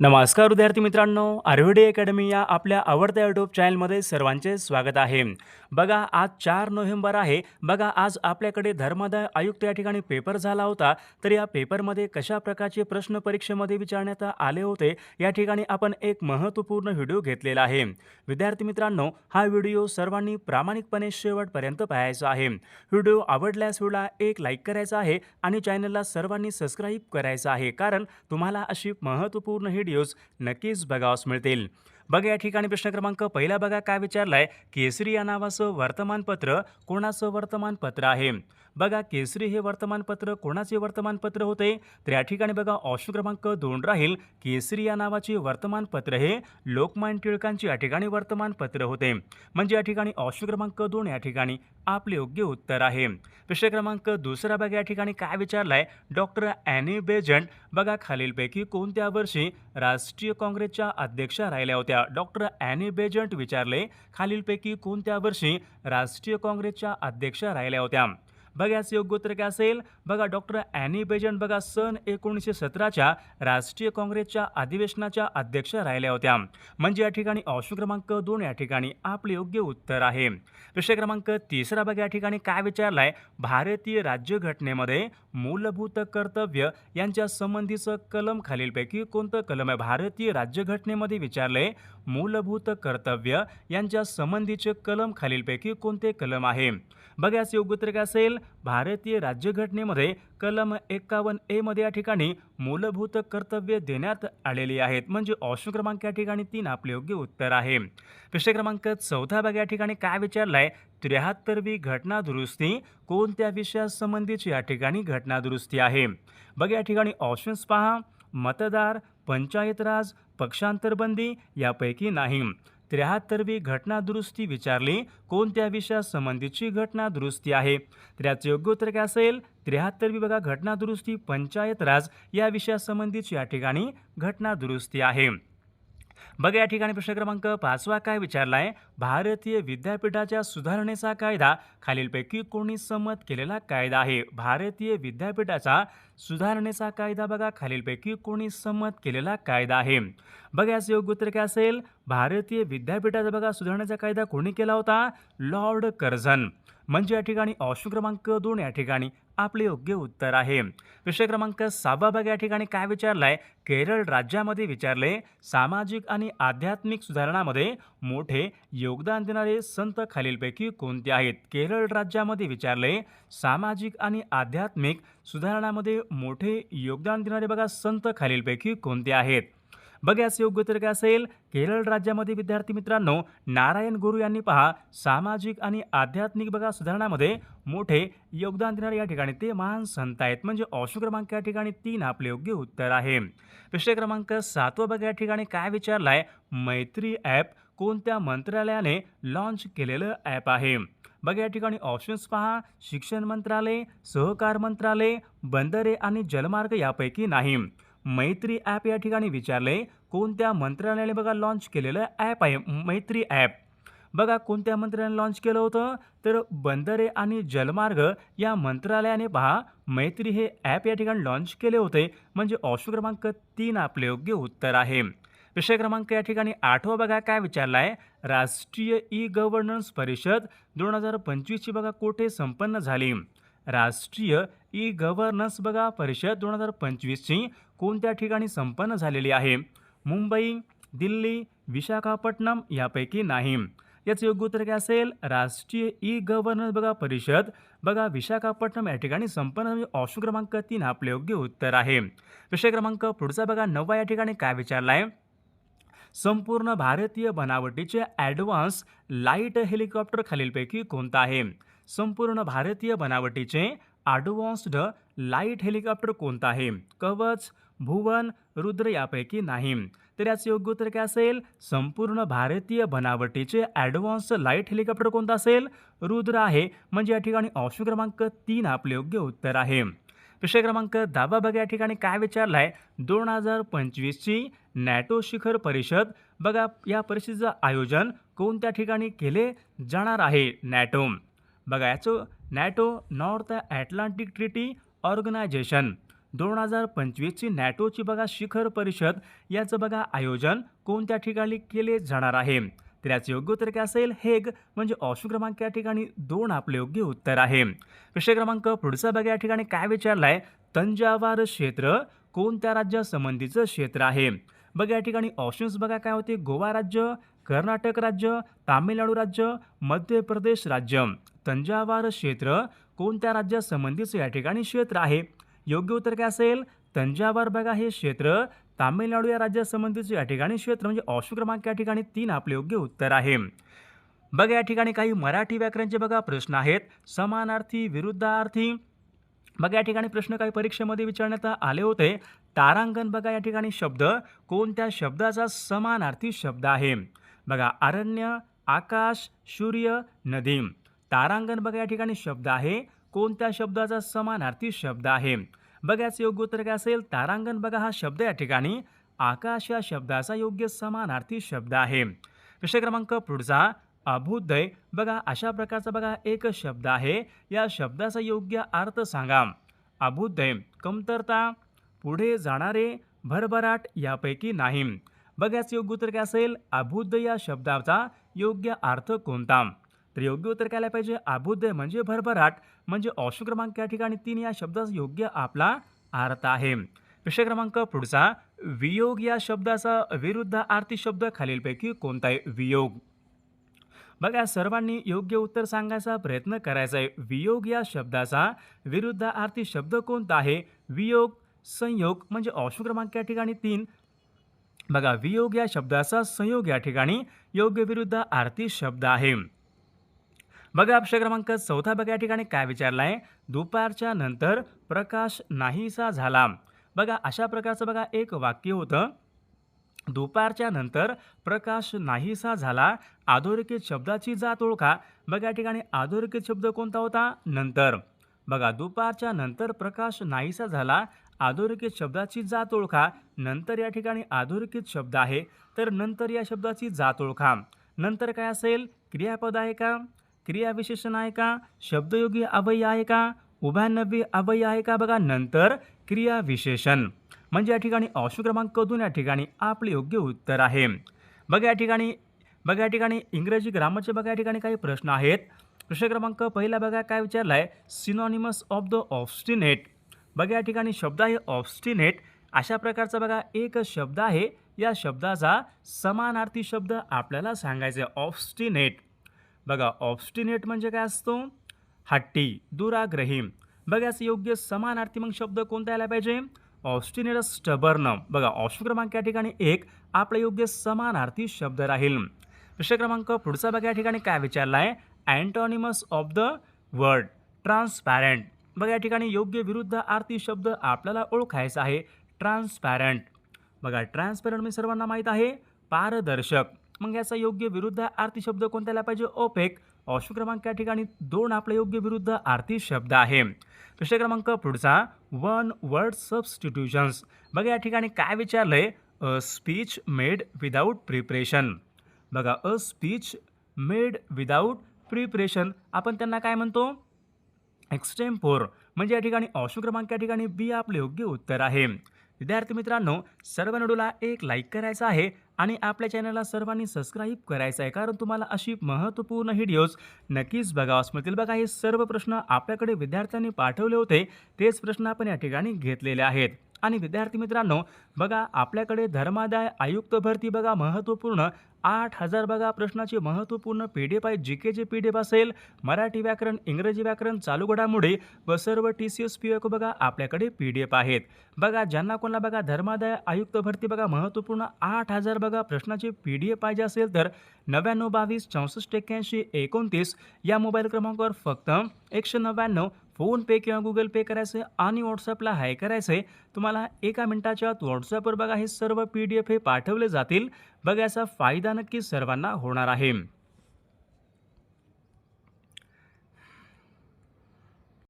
नमस्कार विद्यार्थी मित्रांनो आर्व्हिडी अकॅडमी या आपल्या आवडत्या यूट्यूब चॅनलमध्ये सर्वांचे स्वागत आहे. बघा आज चार नोव्हेंबर आहे. बघा आज आपल्याकडे धर्मादाय आयुक्त या ठिकाणी पेपर झाला होता. तर या पेपरमध्ये कशा प्रकारचे प्रश्न परीक्षेमध्ये विचारण्यात आले होते या ठिकाणी आपण एक महत्त्वपूर्ण व्हिडिओ घेतलेला आहे. विद्यार्थी मित्रांनो हा व्हिडिओ सर्वांनी प्रामाणिकपणे शेवटपर्यंत पाहायचा आहे. व्हिडिओ आवडल्यास व्हिडिओला एक लाईक करायचा आहे आणि चॅनलला सर्वांनी सबस्क्राईब करायचं आहे. कारण तुम्हाला अशी महत्त्वपूर्ण व्हिडिओज नक्कीच बघावास मिळतील. बघा या ठिकाणी प्रश्न क्रमांक पहिला बघा काय विचारलाय? केसरी या नावाचं वर्तमानपत्र कोणाचं वर्तमानपत्र आहे? बघा केसरी हे वर्तमानपत्र कोणाचे वर्तमानपत्र होते? तर या ठिकाणी बघा ऑप्शन क्रमांक दोन राहील. केसरी या नावाचे वर्तमानपत्र हे लोकमान्य टिळकांचे या ठिकाणी वर्तमानपत्र होते. म्हणजे या ठिकाणी ऑप्शन क्रमांक दोन या ठिकाणी आपले योग्य उत्तर आहे. प्रश्न क्रमांक दुसरा बघा या ठिकाणी काय विचारलाय? Doctor Annie Besant. बघा खालीलपैकी कोणत्या वर्षी राष्ट्रीय काँग्रेसच्या अध्यक्षा राहिल्या होत्या? डॉक्टर ॲनी बेजंट विचारले खालीलपैकी कोणत्या वर्षी राष्ट्रीय काँग्रेसच्या अध्यक्षा राहिल्या होत्या? बघा याचं योग्य काय असेल? बघा डॉक्टर ॲनी बेजंट बघा सन एकोणीसशे सतराच्या राष्ट्रीय काँग्रेसच्या अधिवेशनाच्या अध्यक्ष राहिल्या होत्या. म्हणजे या ठिकाणी ऑप्शन क्रमांक दोन या ठिकाणी आपले योग्य उत्तर आहे. प्रश्न क्रमांक तिसरा बघा या ठिकाणी काय विचारलाय? भारतीय राज्यघटनेमध्ये मूलभूत कर्तव्य यांच्या संबंधीचं कलम खालीलपैकी कोणतं कलम आहे? भारतीय राज्यघटनेमध्ये विचारले मूलभूत कर्तव्य यांच्या संबंधीचे कलम खालीलपैकी कोणते कलम आहे? बघा याचं योग्य उत्तर काय असेल? भारतीय राज्यघटनेमध्ये कलम एकावन्न ए मध्ये या ठिकाणी मूलभूत कर्तव्य देण्यात आलेली आहेत. म्हणजे ऑप्शन क्रमांक या ठिकाणी तीन आपले योग्य उत्तर आहे. प्रश्न क्रमांक चौथा भाग या ठिकाणी काय विचारलाय? त्र्याहत्तरवी घटना दुरुस्ती कोणत्या विषयासंबंधीची या ठिकाणी घटना दुरुस्ती आहे? बघा या ठिकाणी ऑप्शन्स पहा. मतदार पंचायत राज पक्षांतरबंदी यापैकी नाही. त्र्याहत्तरवी घटनादुरुस्ती विचारली कोणत्या विषयासंबंधीची घटना दुरुस्ती आहे? तर याचं योग्य उत्तर काय असेल? त्र्याहत्तरवी बघा घटनादुरुस्ती पंचायत राज या विषयासंबंधीची या ठिकाणी घटना दुरुस्ती आहे. बघा या ठिकाणी प्रश्न क्रमांक पाचवा काय विचारलाय? भारतीय विद्यापीठाच्या सुधारणेचा कायदा खालीलपैकी कोणी संमत केलेला कायदा आहे? भारतीय विद्यापीठाचा सुधारणेचा कायदा बघा खालीलपैकी कोणी संमत केलेला कायदा आहे. बघा याचं योग्य उत्तर काय असेल? भारतीय विद्यापीठाचा बघा सुधारणेचा कायदा कोणी केला होता? Lord Curzon. म्हणजे या ठिकाणी ऑप्शन क्रमांक दोन या ठिकाणी. आपले योग्य उत्तर आहे. विषय क्रमांक सहावा भाग या ठिकाणी काय विचारलाय? केरळ राज्यामध्ये विचारले सामाजिक आणि आध्यात्मिक सुधारणामध्ये मोठे योगदान देणारे संत खालीलपैकी कोणते आहेत? केरळ राज्यामध्ये विचारले सामाजिक आणि आध्यात्मिक सुधारणामध्ये मोठे योगदान देणारे बघा संत खालीलपैकी कोणते आहेत? बघा योग्य तर काय असेल. केरळ राज्यामध्ये विद्यार्थी मित्रांनो नारायण गुरु यांनी पहा सामाजिक आणि आध्यात्मिक बघा सुधारणामध्ये मोठे योगदान देणारे या ठिकाणी ते महान संत आहेत. म्हणजे ऑप्शन क्रमांक या ठिकाणी तीन आपले योग्य उत्तर आहे. प्रश्न क्रमांक सातवा बघा या ठिकाणी काय विचारलाय मैत्री ॲप कोणत्या मंत्रालयाने लॉन्च केलेलं ॲप आहे? बघा या ठिकाणी ऑप्शन्स पहा शिक्षण मंत्रालय सहकार मंत्रालय बंदरे आणि जलमार्ग यापैकी नाही. मैत्री ॲप या ठिकाणी विचारले कोणत्या मंत्रालयाने बघा लॉन्च केलेलं ॲप आहे मैत्री ॲप. बघा कोणत्या मंत्र्याने लॉन्च केलं होतं? तर बंदरे आणि जलमार्ग या मंत्रालयाने पहा मैत्री हे ॲप या ठिकाणी लॉन्च केले होते. म्हणजे ऑप्शन क्रमांक तीन आपले योग्य उत्तर आहे. विषय क्रमांक या ठिकाणी आठवा बघा काय विचारला आहे राष्ट्रीय ई गव्हर्नन्स परिषद दोन हजार पंचवीसची बघा कोठे संपन्न झाली. राष्ट्रीय ई गव्हर्नन्स बघा परिषद दोन हजार पंचवीसची कोणत्या ठिकाणी संपन्न झालेली आहे? मुंबई दिल्ली विशाखापट्टणम यापैकी नाही. याचं योग्य उत्तर काय असेल? राष्ट्रीय ई गव्हर्नन्स बघा परिषद. बघा विशाखापट्टणम या ठिकाणी संपन्न म्हणजे ऑप्शन क्रमांक तीन आपले योग्य उत्तर आहे. विषय क्रमांक पुढचा बघा नववा या ठिकाणी काय विचारला आहे संपूर्ण भारतीय बनावटीचे ॲडव्हान्स लाइट हेलिकॉप्टर खालीलपैकी कोणता आहे? संपूर्ण भारतीय बनावटीचे ॲडव्हान्स्ड लाइट हेलिकॉप्टर कोणतं आहे कवच भुवन रुद्र यापैकी नाही. तर याचं योग्य उत्तर काय असेल? संपूर्ण भारतीय बनावटीचे ॲडव्हान्स लाइट हेलिकॉप्टर कोणता असेल? रुद्र आहे. म्हणजे या ठिकाणी ऑप्शन क्रमांक तीन आपले योग्य उत्तर आहे. विषय क्रमांक दहावा बघा या ठिकाणी काय विचारलं आहे दोन हजार पंचवीसची नॅटो शिखर परिषद. बघा या परिषदेचं आयोजन कोणत्या ठिकाणी केले जाणार आहे? नॅटो. बघा याचं NATO North Atlantic Treaty Organization. दोन हजार पंचवीसची नॅटोची बघा शिखर परिषद याचं बघा आयोजन कोणत्या ठिकाणी केले जाणार आहे? तर याचं योग्य उत्तर काय असेल? हेग म्हणजे ऑप्शन क्रमांक या ठिकाणी दोन आपले योग्य उत्तर आहे. विषय क्रमांक पुढचा बघा या ठिकाणी काय विचारलाय? तंजावार क्षेत्र कोणत्या राज्यासंबंधीचं क्षेत्र आहे? बघा या ठिकाणी ऑप्शन्स बघा काय होते? गोवा राज्य कर्नाटक राज्य तामिळनाडू राज्य मध्य प्रदेश राज्य. तंजावार क्षेत्र कोणत्या राज्यासंबंधीचं या ठिकाणी क्षेत्र आहे? योग्य उत्तर काय असेल? तंजावर बघा हे क्षेत्र तामिळनाडू या राज्यासंबंधीचे या ठिकाणी क्षेत्र म्हणजे ऑप्शन क्रमांक या ठिकाणी तीन आपले योग्य उत्तर आहे. बघा या ठिकाणी काही मराठी व्याकरणचे बघा प्रश्न आहेत. समानार्थी विरुद्धार्थी. बघा या ठिकाणी प्रश्न काही परीक्षेमध्ये विचारण्यात आले होते. तारांगण बघा या ठिकाणी शब्द. कोणत्या शब्दाचा समानार्थी शब्द आहे? बघा अरण्य आकाश सूर्य नदी. तारांगण बघा या ठिकाणी शब्द आहे. कोणत्या शब्दाचा समानार्थी शब्द आहे? बघा योग्य उत्तर काय असेल? तारांगण बघा हा शब्द या ठिकाणी. आकाश या शब्दाचा योग्य समानार्थी शब्द आहे. विषय क्रमांक पुढचा. अभुदय बघा अशा प्रकारचा बघा एक शब्द आहे. या शब्दाचा योग्य अर्थ सांगा. अभुदय कमतरता पुढे जाणारे भरभराट यापैकी नाही. बघा योग्य उत्तर काय असेल? अभुदय या शब्दाचा योग्य अर्थ कोणता? तर योग्य उत्तर काय पाहिजे. आभुदय म्हणजे भरभराट. म्हणजे ऑप्शन क्रमांक या ठिकाणी तीन या शब्दाचा योग्य आपला अर्थ आहे. विषय क्रमांक पुढचा. वियोग या शब्दाचा विरुद्ध आर्थिक शब्द खालीलपैकी कोणता आहे वियोग. बघा सर्वांनी योग्य उत्तर सांगायचा प्रयत्न करायचा आहे वियोग या शब्दाचा विरुद्ध आर्थिक शब्द कोणता आहे? वियोग संयोग म्हणजे ऑप्शन क्रमांक या ठिकाणी तीन. बघा वियोग या शब्दाचा संयोग या ठिकाणी योग्य विरुद्ध आर्थिक शब्द आहे. बघा अक्षर क्रमांक चौथा. बघा या ठिकाणी काय विचारला आहे दुपारच्या नंतर प्रकाश नाहीसा झाला. बघा अशा प्रकारचं बघा एक वाक्य होतं. दुपारच्या नंतर प्रकाश नाहीसा झाला. अधोरेखित शब्दाची जात ओळखा. बघा या ठिकाणी अधोरेखित शब्द कोणता होता? नंतर. बघा दुपारच्या नंतर प्रकाश नाहीसा झाला. अधोरेखित शब्दाची जात ओळखा. नंतर या ठिकाणी अधोरेखित शब्द आहे. तर नंतर या शब्दाची जात ओळखा. नंतर काय असेल? क्रियापद आहे का? क्रियाविशेषण आहे का? शब्दयोगी अवयय आहे का? उभ्यानवी अवयय आहे का? बघा नंतर क्रियाविशेषण म्हणजे या ठिकाणी ऑप्शन क्रमांक दोन या ठिकाणी आपले योग्य उत्तर आहे. बघा या ठिकाणी बघा या ठिकाणी इंग्रजी ग्रामरचे बघा या ठिकाणी काही प्रश्न आहेत. प्रश्न क्रमांक पहिला बघा काय विचारला आहे सिनॉनिमस ऑफ द ऑब्स्टिनेट बघा या ठिकाणी शब्द आहे ऑब्स्टिनेट अशा प्रकारचा बघा एक शब्द आहे. या शब्दाचा समानार्थी शब्द आपल्याला सांगायचा आहे ऑब्स्टिनेट बघा ऑब्स्टिनेट म्हणजे काय असतो? हट्टी दुराग्रही बघा योग्य समानार्थी मग शब्द कोणता यायला पाहिजे? ऑब्स्टिनेट स्टबर्न बघा ऑप्शन क्रमांक या ठिकाणी एक आपला योग्य समानार्थी शब्द राहील. प्रश्न क्रमांक पुढचा बघा या ठिकाणी काय विचारला आहे antonyms of the word transparent बघा या ठिकाणी योग्य विरुद्ध आर्थिक शब्द आपल्याला ओळखायचा आहे. ट्रान्सपॅरंट बघा ट्रान्सपॅरंट मी सर्वांना माहीत आहे. पारदर्शक. मग याचा योग्य विरुद्ध आरती शब्द कोणत्याला पाहिजे? ओपेक. अश्व क्रमांक या ठिकाणी दोन आपला योग्य विरुद्ध आरती शब्द आहे. प्रश्न क्रमांक पुढचा. One word substitutions. बघा या ठिकाणी काय विचारलंय? A speech made without preparation. बघा a speech made without preparation. आपण त्यांना काय म्हणतो? एक्स्टेम्पोर. म्हणजे या ठिकाणी अश्व क्रमांक या ठिकाणी बी आपले योग्य उत्तर आहे. विद्यार्थी मित्रांनो सर्व नडूला एक लाईक करायचा आहे आणि आपल्या चॅनलला सर्वांनी सबस्क्राईब करायचं आहे. कारण तुम्हाला अशी महत्त्वपूर्ण व्हिडिओज नक्कीच बघावास मिळतील बघा हे सर्व प्रश्न आपल्याकडे विद्यार्थ्यांनी पाठवले होते. तेच प्रश्न आपण या ठिकाणी घेतलेले आहेत. आणि विद्यार्थी मित्रांनो बघा आपल्याकडे धर्मादाय आयुक्त भरती बघा महत्त्वपूर्ण. आठ हजार बघा प्रश्नाची महत्त्वपूर्ण पी डी एफ आहे जी केचे पी डी एफ असेल मराठी व्याकरण इंग्रजी व्याकरण चालू घडामोडी व सर्व टी सी एस पी बघा आपल्याकडे पी डी एफ आहेत बघा ज्यांना कोणाला बघा धर्मादाय आयुक्त भरती बघा महत्त्वपूर्ण आठ हजार बघा प्रश्नाची पी डी एफ पाहिजे असेल तर नव्याण्णव बावीस चौसष्ट एक्क्याऐंशी एकोणतीस या मोबाईल क्रमांकावर फक्त एकशे नव्याण्णव फोनपे किंवा गुगल पे करायचं आहे आणि व्हॉट्सअपला हाय करायचं आहे तुम्हाला एका मिनिटाच्या आत व्हॉट्सअपवर बघा हे सर्व पी डी एफ हे पाठवले जातील. बघा याचा फायदा नक्की सर्वांना होणार आहे.